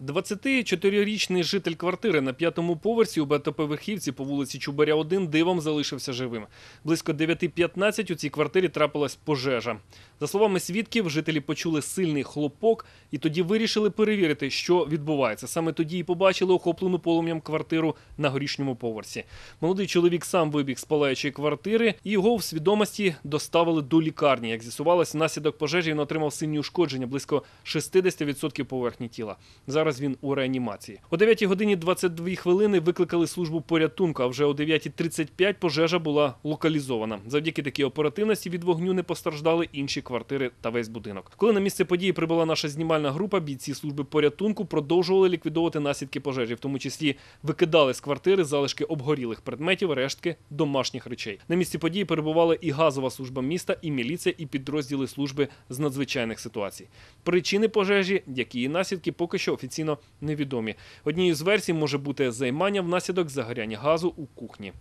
24-річний житель квартири на п'ятому поверсі у багатоповерхівці по вулиці Чубаря 1 дивом залишився живим. Близько 9.15 у цій квартирі трапилась пожежа. За словами свідків, жителі почули сильний хлопок і тоді вирішили перевірити, що відбувається. Саме тоді і побачили охоплену полум'ям квартиру на горішньому поверсі. Молодий чоловік сам вибіг з палаючої квартири і його в свідомості доставили до лікарні. Як з'ясувалось, внаслідок пожежі він отримав сильні ушкодження близько 60% поверхні тіла. Зараз він у реанімації. О 9 годині 22 хвилини викликали службу порятунку, а вже о 9.35 пожежа була локалізована. Завдяки такій оперативності від вогню не постраждали інші квартири та весь будинок. Коли на місце події прибула наша знімальна група, бійці служби порятунку продовжували ліквідовувати наслідки пожежі, в тому числі викидали з квартири залишки обгорілих предметів, рештки домашніх речей. На місці події перебували і газова служба міста, і міліція, і підрозділи служби з надзвичайних ситуацій. Причини пожежі, як і наслідки, поки що офіційно невідомі. Однією з версій може бути займання внаслідок загоряння газу у кухні.